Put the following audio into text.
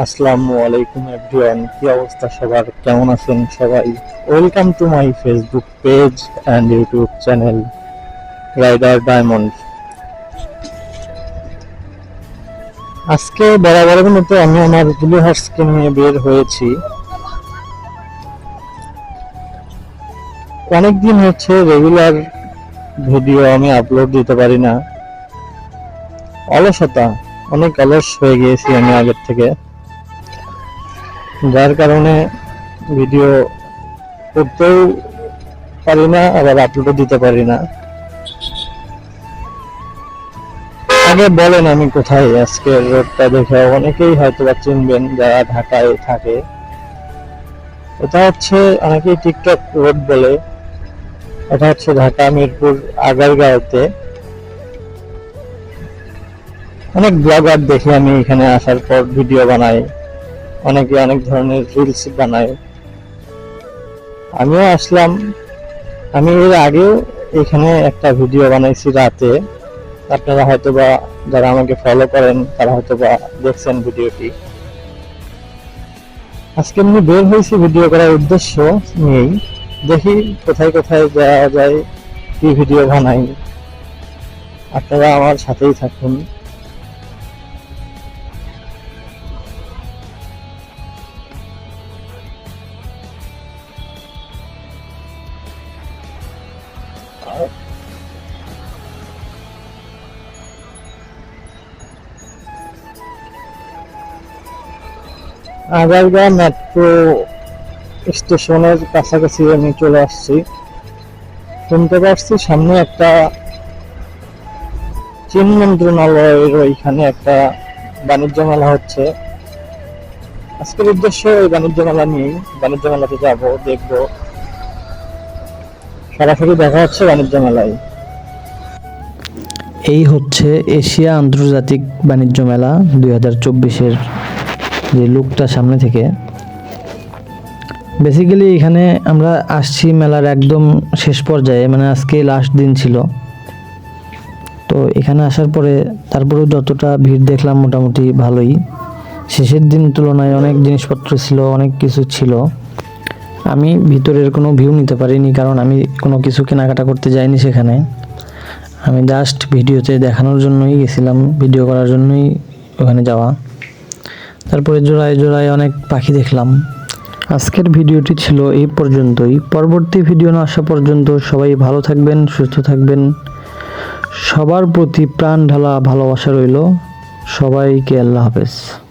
আসসালামু আলাইকুম এভরিওয়ান কি অবস্থা সবার? কেমন আছেন সবাই? Welcome to my Facebook page and YouTube channel rider diamond আজকে বরাবরের মতো আমি আমার ব্লু হার্সকে নিয়ে বের হয়েছি। অনেকদিন হচ্ছে রেগুলার ভিডিও আমি আপলোড দিতে পারি না। অলসতা, অনেক অলস হয়ে গিয়েছি আমি আগের থেকে। যার কারণে ভিডিও করতেও পারি না, আবার আপলোডও দিতে পারি না। আগে বলেন আমি কোথায়, আজকের রোডটা দেখে অনেকেই হয়তো বা চিনবেন যারা ঢাকায় থাকে। এটা হচ্ছে, অনেকেই টিকটক রোড বলে। এটা হচ্ছে ঢাকা মিরপুর আগারগাঁওতে। অনেক ব্লগার দেখি আমি এখানে আসার পর ভিডিও বানাই। অনেকে অনেক ধরনের রিলস বানায়। আমিও আসলাম। আমি এর আগেও এখানে একটা ভিডিও বানাইছি রাতে। আপনারা হয়তো বা যারা আমাকে ফলো করেন, তারা হয়তো বা দেখছেন ভিডিওটি আজকে আমি বের হয়েছি ভিডিও করার উদ্দেশ্য নিয়েই। দেখি কোথায় কোথায় যাওয়া যায়, কি ভিডিও বানাই। আপনারা আমার সাথেই থাকুন। আগারগাঁ মেট্রো স্টেশনের কাছাকাছি আমি চলে আসছি। শুনতে পারছি সামনে একটা চীন মন্ত্রণালয়ের ওইখানে একটা বাণিজ্য মেলা হচ্ছে। আজকের উদ্দেশ্য এই বাণিজ্য মেলা নিয়েই, বাণিজ্য মেলাতে যাব, দেখব সরাসরি দেখা হচ্ছে বাণিজ্য মেলায়। এই হচ্ছে এশিয়া আন্তর্জাতিক বাণিজ্য মেলা দুই হাজার চব্বিশের যে লুকটা সামনে থেকে। বেসিক্যালি এখানে আমরা আসছি মেলার একদম শেষ পর্যায়ে মানে আজকে লাস্ট দিন ছিল। তো এখানে আসার পরে তারপরেও যতটা ভিড় দেখলাম মোটামুটি ভালোই। শেষের দিন তুলনায় অনেক জিনিসপত্র ছিল, অনেক কিছু ছিল। আমি ভিতরের কোনো ভিউ নিতে পারিনি, কারণ আমি কোনো কিছু কেনাকাটা করতে যাইনি সেখানে। আমি জাস্ট ভিডিওতে দেখানোর জন্যই গেছিলাম ভিডিও করার জন্যই ওখানে যাওয়া। তারপরে জোড়ায় জোড়ায় অনেক পাখি দেখলাম। আজকের ভিডিওটি ছিল এই পর্যন্তই। পরবর্তী ভিডিও না আসা পর্যন্ত সবাই ভালো থাকবেন, সুস্থ থাকবেন। সবার প্রতি প্রাণ ঢালা ভালোবাসা রইল। সবাইকে আল্লাহ হাফেজ।